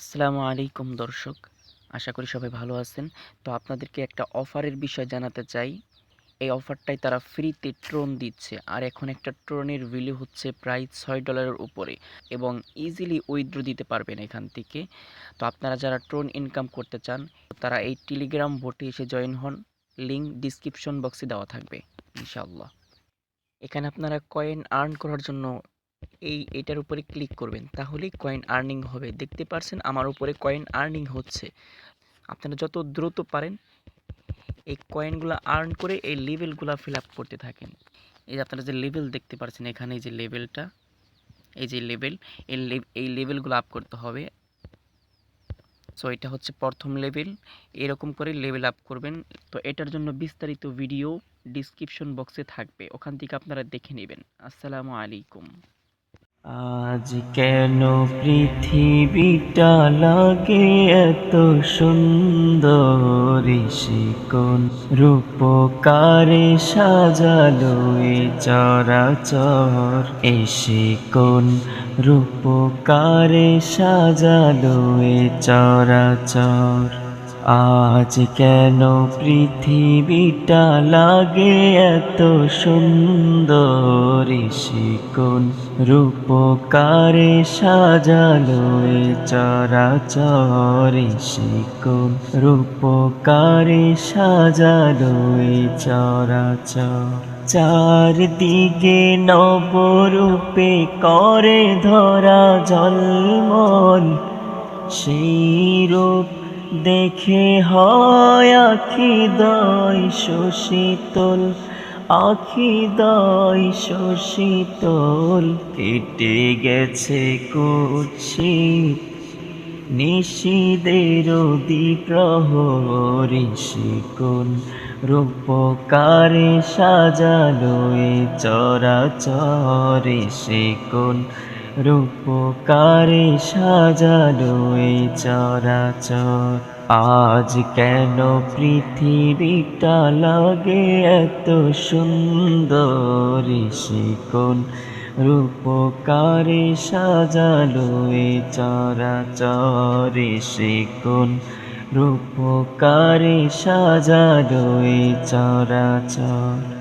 আসসালামু আলাইকুম দর্শক, আশা করি সবাই ভালো আছেন। তো আপনাদেরকে একটা অফারের বিষয় জানাতে চাই। এই অফারটাই তারা ফ্রিতে ট্রোন দিচ্ছে, আর এখন একটা ট্রোনের ভ্যালু হচ্ছে প্রায় ছয় ডলারের উপরে এবং ইজিলি উইথড্র দিতে পারবেন এখান থেকে। তো আপনারা যারা ট্রোন ইনকাম করতে চান, তারা এই টেলিগ্রাম বোটে এসে জয়েন হন। লিঙ্ক ডিসক্রিপশন বক্সে দেওয়া থাকবে, ইনশাআল্লাহ। এখানে আপনারা কয়েন আর্ন করার জন্য এই, এটার উপরে ক্লিক করবেন, তাহলেই কয়েন আর্নিং হবে। দেখতে পারছেন আমার উপরে কয়েন আর্নিং হচ্ছে। আপনারা যত দ্রুত পারেন, এই কয়েনগুলো আর্ন করে এই লেভেলগুলো ফিল আপ করতে থাকেন। এই যে আপনারা যে লেভেল দেখতে পাচ্ছেন এখানে যে লেভেলটা এই যে লেভেল এই লেভেলগুলো আপ করতে হবে। সো এটা হচ্ছে প্রথম লেভেল এরকম করে লেভেল আপ করবেন। তো এটার জন্য বিস্তারিত ভিডিও ডিসক্রিপশন বক্সে থাকবে। ওখান থেকে আপনারা দেখে নেবেন। আসসালামু আলাইকুম। আজ কেন পৃথিবীটা লাগে এত সুন্দর? কোন রূপকারে সাজালো এ চরাচর। এসে কোন রূপকারে সাজালো এ চরাচর। আজ কেন পৃথিবীটা লাগে এত সুন্দর? শিকুন রূপকারে সাজালো এ চরাচর। শিকুন রূপকারে সাজালো এ চরাচর। চারদিকে নবরূপে করে ধরা জলমল। সেই রূপ দেখে হয় আখি দয় শোষিতল আখি দয় শোষিতল কেটে গেছে কুৎসিত নিশিদের প্রহরী শিকুন রূপকারে সাজালো চরাচরে শিকুন রূপকারে সাজালো এ চরাচর। আজ কেন পৃথিবীটা লাগে এত সুন্দর? শিকুন রূপকারে সাজালো এ চরাচরে। শিকুন রূপকারে সাজালো এ চরাচর।